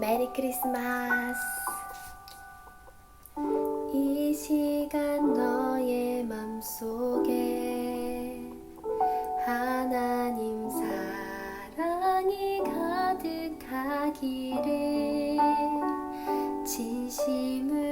메리 크리스마스. 이 시간 너의 맘속에 하나님 사랑이 가득하기를 진심을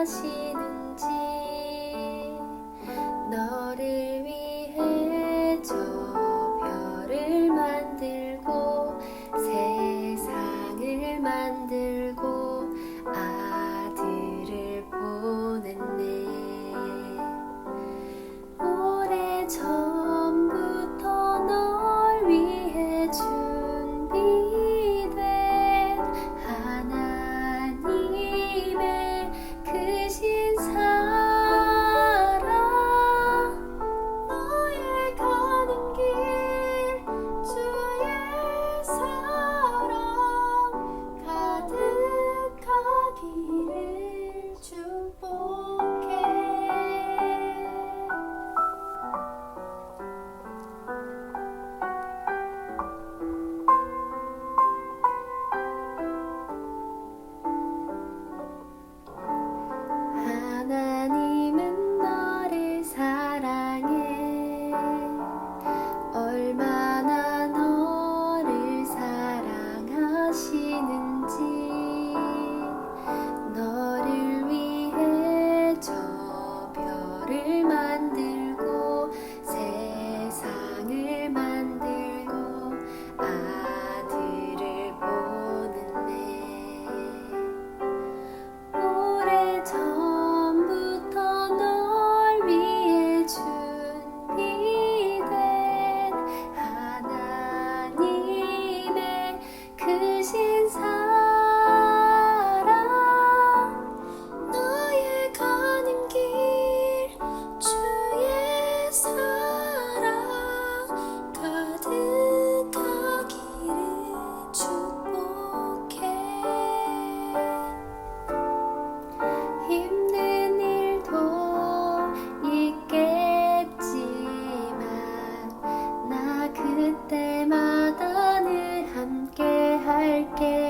하시는지 너를 위해 저 별을 만들고 be my 때마다 늘 함께 할게.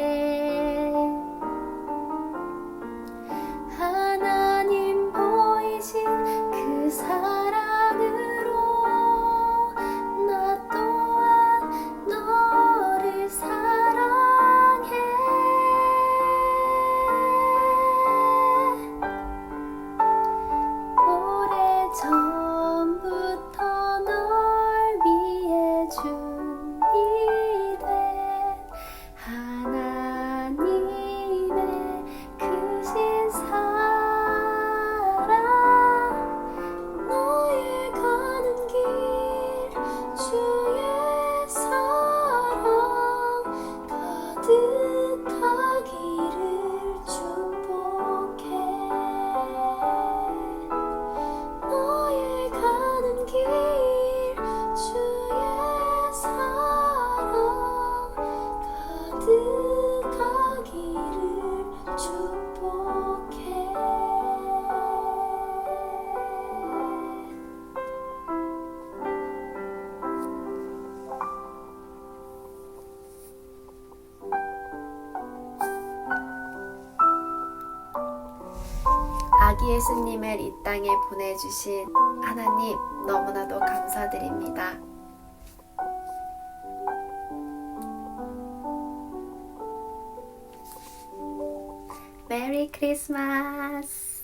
아기 예수님을 이 땅에 보내주신 하나님 너무나도 감사드립니다. 메리 크리스마스!